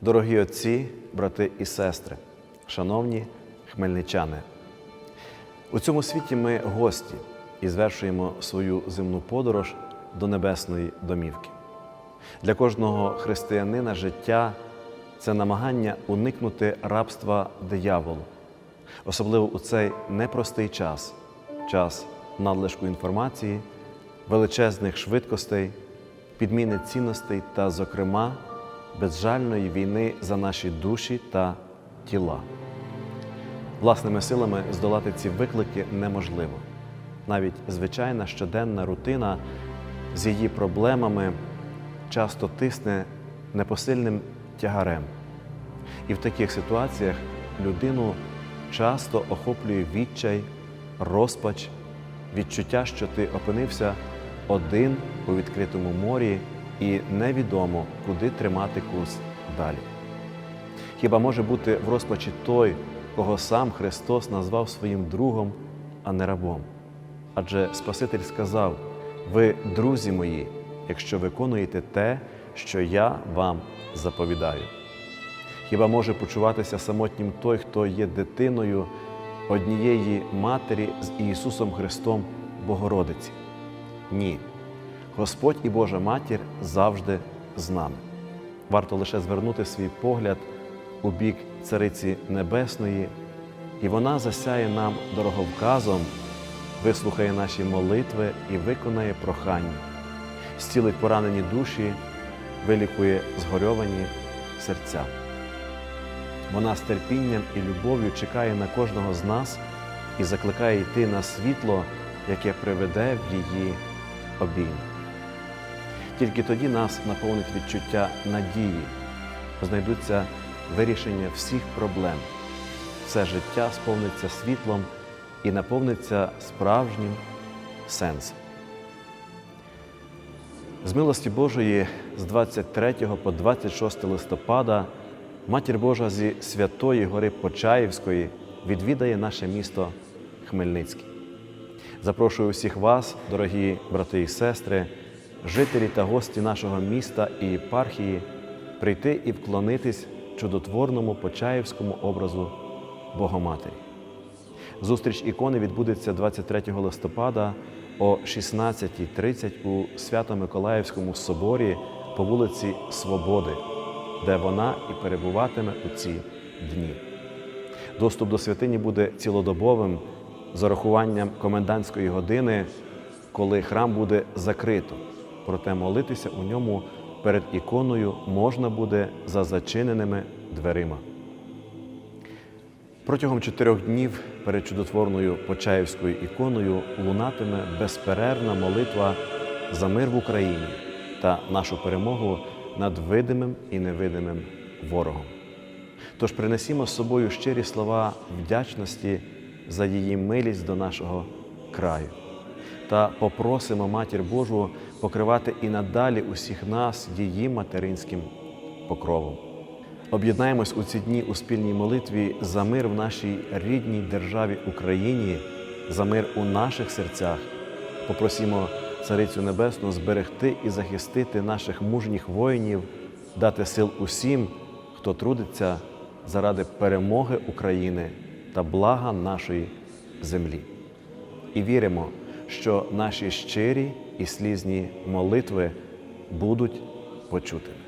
Дорогі отці, брати і сестри, шановні хмельничани, у цьому світі ми гості і звершуємо свою земну подорож до небесної домівки. Для кожного християнина життя це намагання уникнути рабства дияволу, особливо у цей непростий час, час надлишку інформації, величезних швидкостей, підміни цінностей та, зокрема, безжальної війни за наші душі та тіла. Власними силами здолати ці виклики неможливо. Навіть звичайна щоденна рутина з її проблемами часто тисне непосильним тягарем. І в таких ситуаціях людину часто охоплює відчай, розпач, відчуття, що ти опинився один у відкритому морі і невідомо, куди тримати курс далі. Хіба може бути в розпачі той, кого сам Христос назвав своїм другом, а не рабом? Адже Спаситель сказав: ви, друзі мої, якщо виконуєте те, що я вам заповідаю. Хіба може почуватися самотнім той, хто є дитиною однієї матері з Ісусом Христом Богородиці? Ні. Господь і Божа Матір завжди з нами. Варто лише звернути свій погляд у бік Цариці Небесної, і вона засяє нам дороговказом, вислухає наші молитви і виконає прохання, зцілить поранені душі, вилікує згорьовані серця. Вона з терпінням і любов'ю чекає на кожного з нас і закликає йти на світло, яке приведе в її обійми. Тільки тоді нас наповнить відчуття надії, знайдуться вирішення всіх проблем. Все життя сповниться світлом і наповниться справжнім сенсом. З милості Божої з 23 по 26 листопада Матір Божа зі Святої Гори Почаївської відвідає наше місто Хмельницький. Запрошую усіх вас, дорогі брати і сестри, жителі та гості нашого міста і єпархії, прийти і вклонитись чудотворному Почаївському образу Богоматері. Зустріч ікони відбудеться 23 листопада о 16.30 у Свято-Миколаївському соборі по вулиці Свободи, де вона і перебуватиме у ці дні. Доступ до святині буде цілодобовим з урахуванням комендантської години, коли храм буде закрито. Проте молитися у ньому перед іконою можна буде за зачиненими дверима. Протягом чотирьох днів перед чудотворною Почаївською іконою лунатиме безперервна молитва за мир в Україні та нашу перемогу над видимим і невидимим ворогом. Тож принесімо з собою щирі слова вдячності за її милість до нашого краю та попросимо Матір Божу покривати і надалі усіх нас її материнським покровом. Об'єднаємось у ці дні у спільній молитві за мир в нашій рідній державі Україні, за мир у наших серцях. Попросімо Царицю Небесну зберегти і захистити наших мужніх воїнів, дати сил усім, хто трудиться заради перемоги України та блага нашої землі. І віримо, що наші щирі і слізні молитви будуть почутими.